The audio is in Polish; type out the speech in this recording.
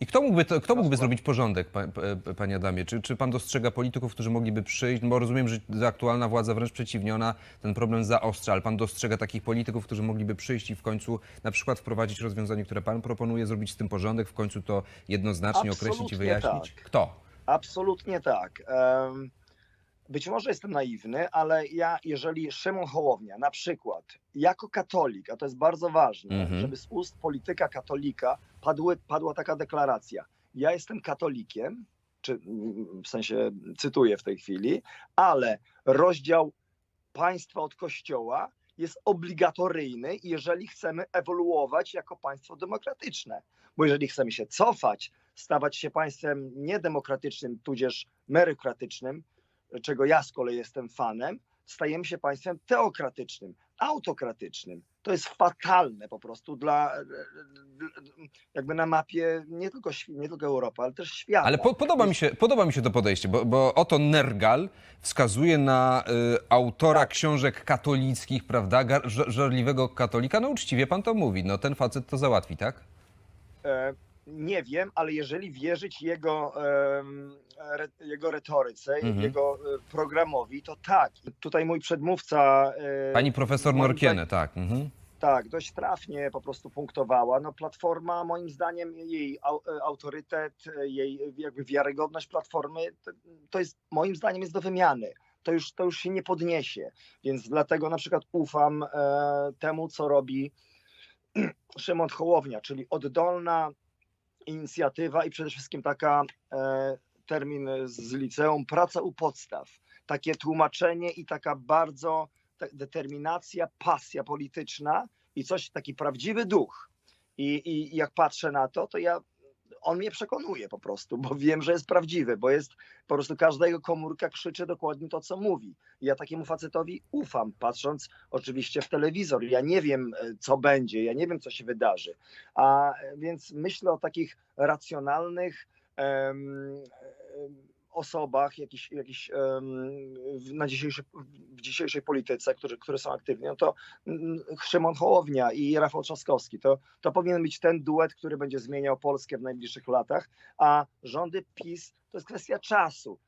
I kto mógłby, to, kto mógłby zrobić porządek, pa, pa, panie Adamie? Czy, czy pan dostrzega polityków, którzy mogliby przyjść? No Bo rozumiem, że aktualna władza wręcz przeciwnie, ona ten problem zaostrza, ale pan dostrzega takich polityków, którzy mogliby przyjść i w końcu na przykład wprowadzić rozwiązanie, które pan proponuje, zrobić z tym porządek, w końcu to jednoznacznie określić i Absolutnie wyjaśnić? tak. Kto? Absolutnie tak. Em, Być może jestem naiwny, ale ja, jeżeli Szymon Hołownia na przykład jako katolik, a to jest bardzo ważne, Mhm. żeby z ust polityka katolika padły, padła taka deklaracja. Ja jestem katolikiem, czy w sensie cytuję w tej chwili, ale rozdział państwa od kościoła jest obligatoryjny, jeżeli chcemy ewoluować jako państwo demokratyczne. Bo jeżeli chcemy się cofać, stawać się państwem niedemokratycznym, tudzież meryokratycznym, czego ja z kolei jestem fanem, stajemy się państwem teokratycznym, autokratycznym. To jest fatalne po prostu dla, jakby na mapie nie tylko, nie tylko Europy, ale też świata. Ale po, podoba, mi się, podoba mi się to podejście, bo, bo oto Nergal wskazuje na y, autora Tak. książek katolickich, prawda, gar, żarliwego katolika. No uczciwie pan to mówi, no ten facet to załatwi, tak? E, nie wiem, ale jeżeli wierzyć jego, jego retoryce, Mhm. jego e, programowi, to tak. Tutaj mój przedmówca. e, Pani profesor Norkiene, tak. Mhm. Tak, dość trafnie po prostu punktowała. No, platforma, moim zdaniem, jej e, autorytet, jej jakby wiarygodność platformy, to, to jest moim zdaniem jest do wymiany. To już, to już się nie podniesie. Więc dlatego na przykład ufam e, temu, co robi Szymon Hołownia, czyli oddolna inicjatywa i przede wszystkim taka e, termin z liceum, praca u podstaw. Takie tłumaczenie i taka bardzo determinacja, pasja polityczna i coś, taki prawdziwy duch. I, I jak patrzę na to, to ja, on mnie przekonuje po prostu, bo wiem, że jest prawdziwy, bo jest po prostu każda jego komórka krzyczy dokładnie to, co mówi. Ja takiemu facetowi ufam, patrząc oczywiście w telewizor. Ja nie wiem, e, co będzie, ja nie wiem, co się wydarzy. A e, więc myślę o takich racjonalnych em, osobach, jakiś, na dzisiejszej, w dzisiejszej polityce, którzy, które są aktywni, no to mm, Szymon Hołownia i Rafał Trzaskowski. To, to powinien być ten duet, który będzie zmieniał Polskę w najbliższych latach, a rządy PiS to jest kwestia czasu.